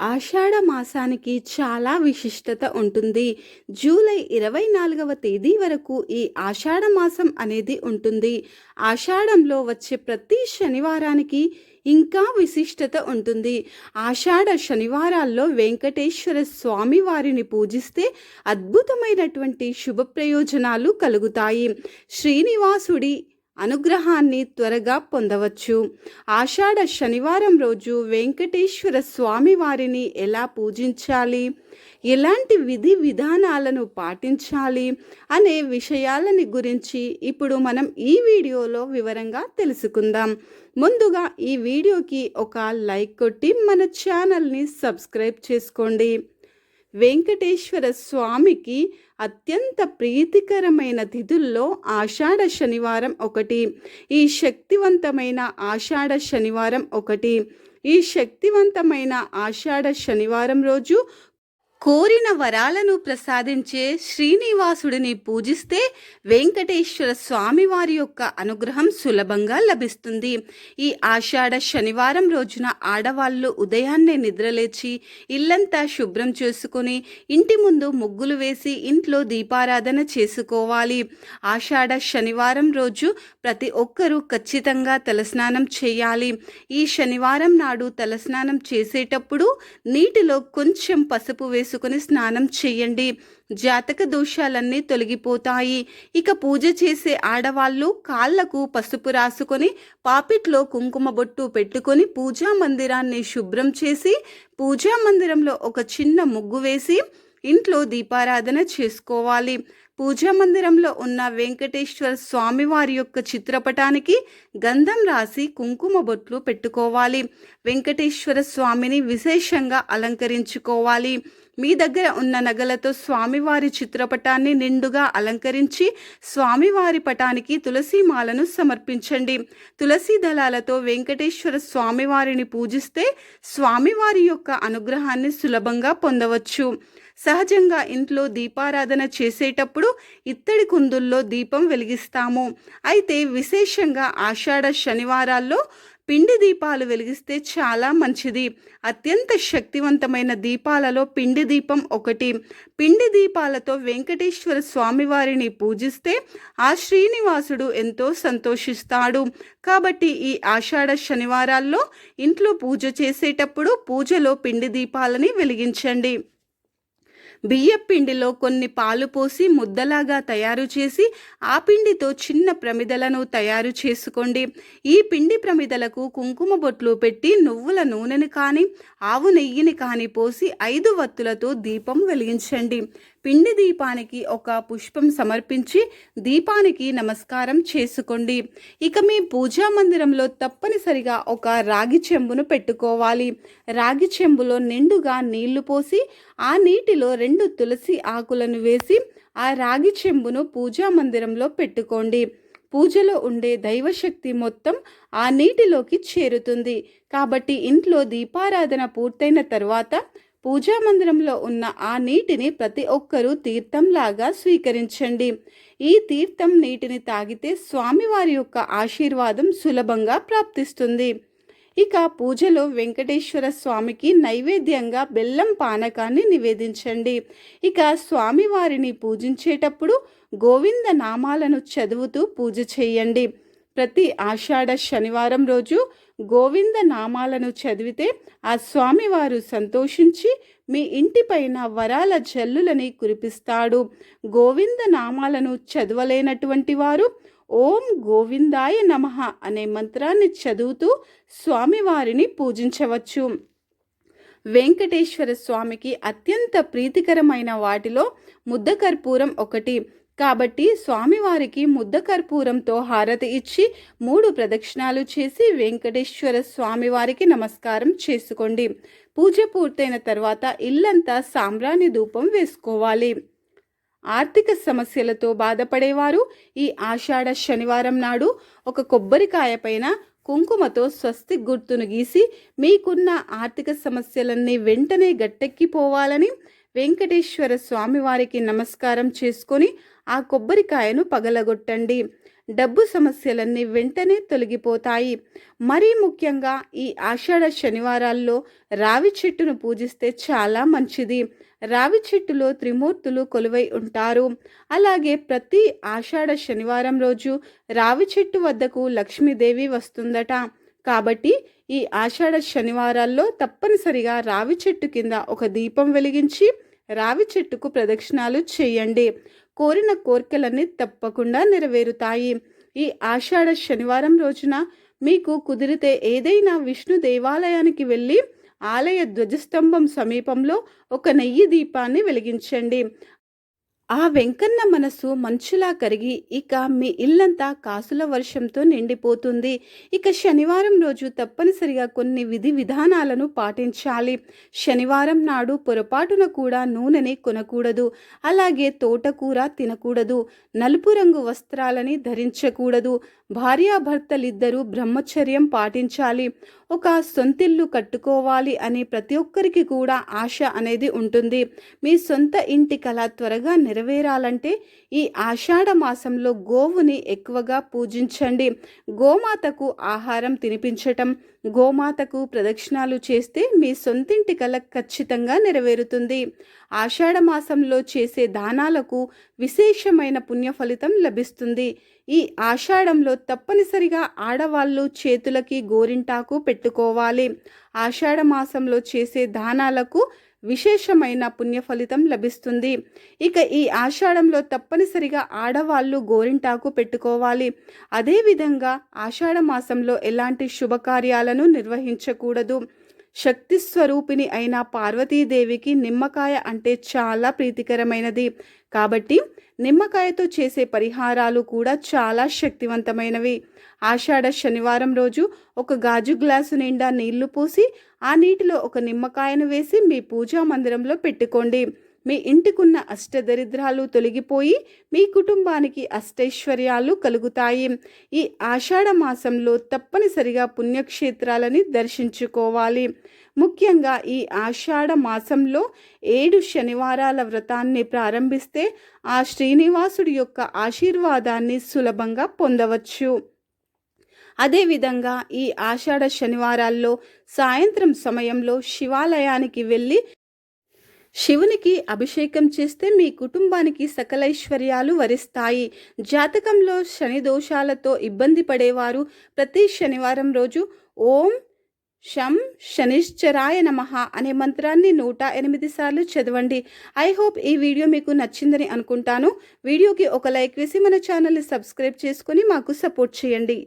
ఆషాఢ మాసానికి చాలా విశిష్టత ఉంటుంది. జూలై ఇరవై నాలుగవ తేదీ వరకు ఈ ఆషాఢ మాసం అనేది ఉంటుంది. ఆషాఢంలో వచ్చే ప్రతి శనివారానికి ఇంకా విశిష్టత ఉంటుంది. ఆషాఢ శనివారాల్లో వెంకటేశ్వర స్వామి వారిని పూజిస్తే అద్భుతమైనటువంటి శుభ ప్రయోజనాలు కలుగుతాయి. శ్రీనివాసుడి అనుగ్రహాన్ని త్వరగా పొందవచ్చు. ఆషాఢ శనివారం రోజు వెంకటేశ్వర స్వామి వారిని ఎలా పూజించాలి? ఎలాంటి విధి విధానాలను పాటించాలి? అనే విషయాలని గురించి ఇప్పుడు మనం ఈ వీడియోలో వివరంగా తెలుసుకుందాం. ముందుగా ఈ వీడియోకి ఒక లైక్ కొట్టి మన ఛానల్ని సబ్స్క్రైబ్ చేసుకోండి. వెంకటేశ్వర స్వామికి అత్యంత ప్రీతికరమైన తిథుల్లో ఆషాఢ శనివారం ఒకటి ఈ శక్తివంతమైన ఆషాఢ శనివారం ఒకటి. ఈ శక్తివంతమైన ఆషాఢ శనివారం రోజు కోరిన వరాలను ప్రసాదించే శ్రీనివాసుడిని పూజిస్తే వెంకటేశ్వర స్వామి వారి యొక్క అనుగ్రహం సులభంగా లభిస్తుంది. ఈ ఆషాఢ శనివారం రోజున ఆడవాళ్ళు ఉదయాన్నే నిద్రలేచి ఇల్లంతా శుభ్రం చేసుకుని ఇంటి ముందు ముగ్గులు వేసి ఇంట్లో దీపారాధన చేసుకోవాలి. ఆషాఢ శనివారం రోజు ప్రతి ఒక్కరూ ఖచ్చితంగా తలస్నానం చేయాలి. ఈ శనివారం నాడు తలస్నానం చేసేటప్పుడు నీటిలో కొంచెం పసుపు వేసి చేసుకుని స్నానం చేయండి జాతక దోషాలన్నీ తొలగిపోతాయి. ఇక పూజ చేసే ఆడవాళ్ళు కాళ్ళకు పసుపు రాసుకొని పాపిట్లో కుంకుమ బొట్టు పెట్టుకొని పూజా మందిరాన్ని శుభ్రం చేసి పూజా మందిరంలో ఒక చిన్న ముగ్గు వేసి ఇంట్లో దీపారాధన చేసుకోవాలి. పూజా మందిరంలో ఉన్న వెంకటేశ్వర స్వామివారి యొక్క చిత్రపటానికి గంధం రాసి కుంకుమ బొట్లు పెట్టుకోవాలి. వెంకటేశ్వర స్వామిని విశేషంగా అలంకరించుకోవాలి. మీ దగ్గర ఉన్న నగలతో స్వామివారి చిత్రపటాన్ని నిండుగా అలంకరించి స్వామివారి పటానికి తులసి మాలను సమర్పించండి. తులసి దళాలతో వెంకటేశ్వర స్వామివారిని పూజిస్తే స్వామివారి యొక్క అనుగ్రహాన్ని సులభంగా పొందవచ్చు. సహజంగా ఇంట్లో దీపారాధన చేసేటప్పుడు ఇత్తడి కుందుల్లో దీపం వెలిగిస్తాము. అయితే విశేషంగా ఆషాఢ శనివారాల్లో పిండి దీపాలు వెలిగిస్తే చాలా మంచిది. అత్యంత శక్తివంతమైన దీపాలలో పిండి దీపం ఒకటి. పిండి దీపాలతో వెంకటేశ్వర స్వామివారిని పూజిస్తే ఆ శ్రీనివాసుడు ఎంతో సంతోషిస్తాడు. కాబట్టి ఈ ఆషాఢ శనివారాల్లో ఇంట్లో పూజ చేసేటప్పుడు పూజలో పిండి దీపాలని వెలిగించండి. బియ్య పిండిలో కొన్ని పాలు పోసి ముద్దలాగా తయారు చేసి ఆ పిండితో చిన్న ప్రమిదలను తయారు చేసుకోండి. ఈ పిండి ప్రమిదలకు కుంకుమ బొట్లు పెట్టి నువ్వుల నూనెని కానీ ఆవు నెయ్యిని కానీ పోసి ఐదు వత్తులతో దీపం వెలిగించండి. పిండి దీపానికి ఒక పుష్పం సమర్పించి దీపానికి నమస్కారం చేసుకోండి. ఇక మీ పూజా మందిరంలో తప్పనిసరిగా ఒక రాగి చెంబును పెట్టుకోవాలి. రాగి చెంబులో నిండుగా నీళ్ళు పోసి ఆ నీటిలో రెండు తులసి ఆకులను వేసి ఆ రాగి చెంబును పూజా మందిరంలో పెట్టుకోండి. పూజలో ఉండే దైవశక్తి మొత్తం ఆ నీటిలోకి చేరుతుంది. కాబట్టి ఇంట్లో దీపారాధన పూర్తయిన తర్వాత పూజా మందిరంలో ఉన్న ఆ నీటిని ప్రతి ఒక్కరూ తీర్థంలాగా స్వీకరించండి. ఈ తీర్థం నీటిని తాగితే స్వామివారి యొక్క ఆశీర్వాదం సులభంగా ప్రాప్తిస్తుంది. ఇక పూజలో వెంకటేశ్వర స్వామికి నైవేద్యంగా బెల్లం పానకాన్ని నివేదించండి. ఇక స్వామివారిని పూజించేటప్పుడు గోవింద నామాలను చదువుతూ పూజ చేయండి. ప్రతి ఆషాఢ శనివారం రోజు గోవింద నామాలను చదివితే ఆ స్వామివారు సంతోషించి మీ ఇంటిపైన వరాల జల్లులని కురిపిస్తాడు. గోవింద నామాలను చదవలేనటువంటి వారు ఓం గోవిందాయ నమ అనే మంత్రాన్ని చదువుతూ స్వామివారిని పూజించవచ్చు. వెంకటేశ్వర స్వామికి అత్యంత ప్రీతికరమైన వాటిలో ముద్దకర్పూరం ఒకటి. కాబట్టి స్వామివారికి ముద్ద కర్పూరంతో హారతి ఇచ్చి మూడు ప్రదక్షిణాలు చేసి వెంకటేశ్వర స్వామివారికి నమస్కారం చేసుకోండి. పూజ పూర్తయిన తర్వాత ఇల్లంతా సాంబ్రాణి ధూపం వేసుకోవాలి. ఆర్థిక సమస్యలతో బాధపడేవారు ఈ ఆషాఢ శనివారం నాడు ఒక కొబ్బరికాయ పైన కుంకుమతో స్వస్తి గుర్తును గీసి మీకున్న ఆర్థిక సమస్యలన్నీ వెంటనే గట్టెక్కిపోవాలని వెంకటేశ్వర స్వామివారికి నమస్కారం చేసుకొని ఆ కొబ్బరికాయను పగలగొట్టండి. డబ్బు సమస్యలన్నీ వెంటనే తొలగిపోతాయి. మరీ ముఖ్యంగా ఈ ఆషాఢ శనివారాల్లో రావి చెట్టును పూజిస్తే చాలా మంచిది. రావి చెట్టులో త్రిమూర్తులు కొలువై ఉంటారు. అలాగే ప్రతి ఆషాఢ శనివారం రోజు రావి చెట్టు వద్దకు లక్ష్మీదేవి వస్తుందట. కాబట్టి ఈ ఆషాఢ శనివారాల్లో తప్పనిసరిగా రావి చెట్టు కింద ఒక దీపం వెలిగించి రావి చెట్టుకు ప్రదక్షిణాలు చేయండి. కోరిన కోరికలన్నీ తప్పకుండా నెరవేరుతాయి. ఈ ఆషాఢ శనివారం రోజున మీకు కుదిరితే ఏదైనా విష్ణు దేవాలయానికి వెళ్ళి ఆలయ ధ్వజస్తంభం సమీపంలో ఒక నెయ్యి దీపాన్ని వెలిగించండి. ఆ వెంకన్న మనసు మంచులా కరిగి ఇక మీ ఇల్లంతా కాసుల వర్షంతో నిండిపోతుంది. ఇక శనివారం రోజు తప్పనిసరిగా కొన్ని విధి విధానాలను పాటించాలి. శనివారం నాడు పొరపాటున కూడా నూనెని కొనకూడదు. అలాగే తోటకూర తినకూడదు. నలుపు రంగు వస్త్రాలని ధరించకూడదు. భార్యాభర్తలిద్దరూ బ్రహ్మచర్యం పాటించాలి. ఒక సొంతిల్లు కట్టుకోవాలి అని ప్రతి ఒక్కరికి కూడా ఆశ అనేది ఉంటుంది. మీ సొంత ఇంటి కళ త్వరగా నెరవేరాలంటే ఈ ఆషాఢ మాసంలో గోవుని ఎక్కువగా పూజించండి. గోమాతకు ఆహారం తినిపించటం గోమాతకు ప్రదక్షిణాలు చేస్తే మీ సొంతింటి కళ ఖచ్చితంగా నెరవేరుతుంది. ఆషాఢ మాసంలో చేసే దానాలకు విశేషమైన పుణ్య ఫలితం లభిస్తుంది. ఈ ఆషాఢంలో తప్పనిసరిగా ఆడవాళ్ళు చేతులకి గోరింటాకు పెట్టుకోవాలి. ఆషాఢ మాసంలో చేసే దానాలకు విశేషమైన పుణ్య ఫలితం లభిస్తుంది. ఇక ఈ ఆషాఢంలో తప్పనిసరిగా ఆడవాళ్ళు గోరింటాకు పెట్టుకోవాలి. అదేవిధంగా ఆషాఢ మాసంలో ఎలాంటి శుభకార్యాలను నిర్వహించకూడదు. శక్తి స్వరూపిణి అయిన పార్వతీదేవికి నిమ్మకాయ అంటే చాలా ప్రీతికరమైనది. కాబట్టి నిమ్మకాయతో చేసే పరిహారాలు కూడా చాలా శక్తివంతమైనవి. ఆషాఢ శనివారం రోజు ఒక గాజు గ్లాసు నిండా నీళ్ళు పోసి ఆ నీటిలో ఒక నిమ్మకాయను వేసి మీ పూజా మందిరంలో పెట్టుకోండి. మీ ఇంటికున్న అష్టదరిద్రాలు తొలగిపోయి మీ కుటుంబానికి అష్టైశ్వర్యాలు కలుగుతాయి. ఈ ఆషాఢ మాసంలో తప్పనిసరిగా పుణ్యక్షేత్రాలని దర్శించుకోవాలి. ముఖ్యంగా ఈ ఆషాఢ మాసంలో ఏడు శనివారాల వ్రతాన్ని ప్రారంభిస్తే ఆ శ్రీనివాసుడి యొక్క ఆశీర్వాదాన్ని సులభంగా పొందవచ్చు. అదేవిధంగా ఈ ఆషాఢ శనివారాల్లో సాయంత్రం సమయంలో శివాలయానికి వెళ్ళి శివునికి అభిషేకం చేస్తే మీ కుటుంబానికి సకలైశ్వర్యాలు వరిస్తాయి. జాతకంలో శని దోషాలతో ఇబ్బంది పడేవారు ప్రతి శనివారం రోజు ఓం శం శనిశ్చరాయ నమ అనే మంత్రాన్ని నూట ఎనిమిది సార్లు చదవండి. ఐ హోప్ ఈ వీడియో మీకు నచ్చిందని అనుకుంటాను. వీడియోకి ఒక లైక్ వేసి మన ఛానల్ని సబ్స్క్రైబ్ చేసుకొని మాకు సపోర్ట్ చేయండి.